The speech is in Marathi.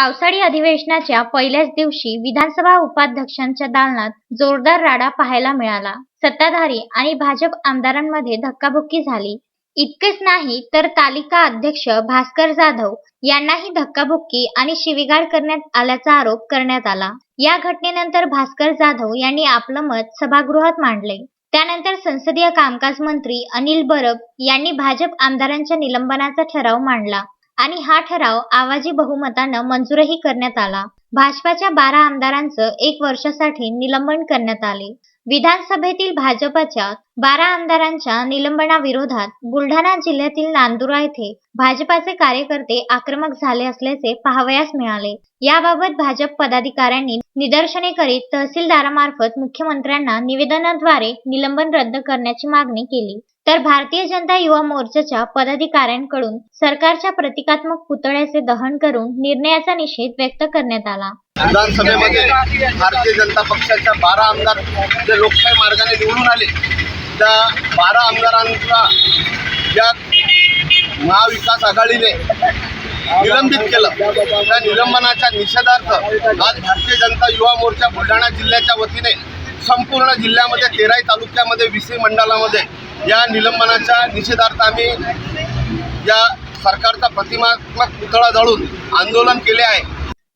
पावसाळी अधिवेशनाच्या पहिल्याच दिवशी विधानसभा उपाध्यक्षांच्या दालनात जोरदार राडा पाहायला मिळाला. सत्ताधारी आणि भाजप आमदारांमध्ये धक्काबुक्की झाली. इतकेच नाही तर तालिका अध्यक्ष भास्कर जाधव यांनाही धक्काबुक्की आणि शिवीगाळ करण्यात आल्याचा आरोप करण्यात आला. या घटनेनंतर भास्कर जाधव यांनी आपलं मत सभागृहात मांडले. त्यानंतर संसदीय कामकाज मंत्री अनिल बरब यांनी भाजप आमदारांच्या निलंबनाचा ठराव मांडला. आणि हा ठराव आवाजी बहुमतानं मंजूरही करण्यात आला. भाजपाच्या बारा आमदारांचं एक वर्षासाठी निलंबन करण्यात आले. विधानसभेतील भाजपच्या बारा आमदारांच्या निलंबनाविरोधात बुलढाणा जिल्ह्यातील नांदुरा येथे भाजपाचे कार्यकर्ते आक्रमक झाले असल्याचे पाहावयास मिळाले. याबाबत भाजप पदाधिकाऱ्यांनी निदर्शने करीत तहसीलदारामार्फत मुख्यमंत्र्यांना निवेदनाद्वारे निलंबन रद्द करण्याची मागणी केली. तर भारतीय जनता युवा मोर्चाच्या पदाधिकाऱ्यांकडून सरकारच्या प्रतिकात्मक पुतळ्याचे दहन करून निर्णयाचा निषेध व्यक्त करण्यात आला. विधानसभेमध्ये भारतीय जनता पक्षाच्या बारा आमदार जे लोकशाही मार्गाने निवडून आले त्या बारा आमदारांचा ज्या महाविकास आघाडीने निलंबित केलं. त्या निलंबनाच्या निषेधार्थ आज भारतीय जनता युवा मोर्चा बुलढाणा जिल्ह्याच्या वतीने संपूर्ण जिल्ह्यामध्ये तेराई तालुक्यामध्ये विसी मंडळामध्ये या निलंबनाच्या निषेधार्थ आम्ही या सरकारचा प्रतिमात्मक पुतळा जाळून आंदोलन केले आहे.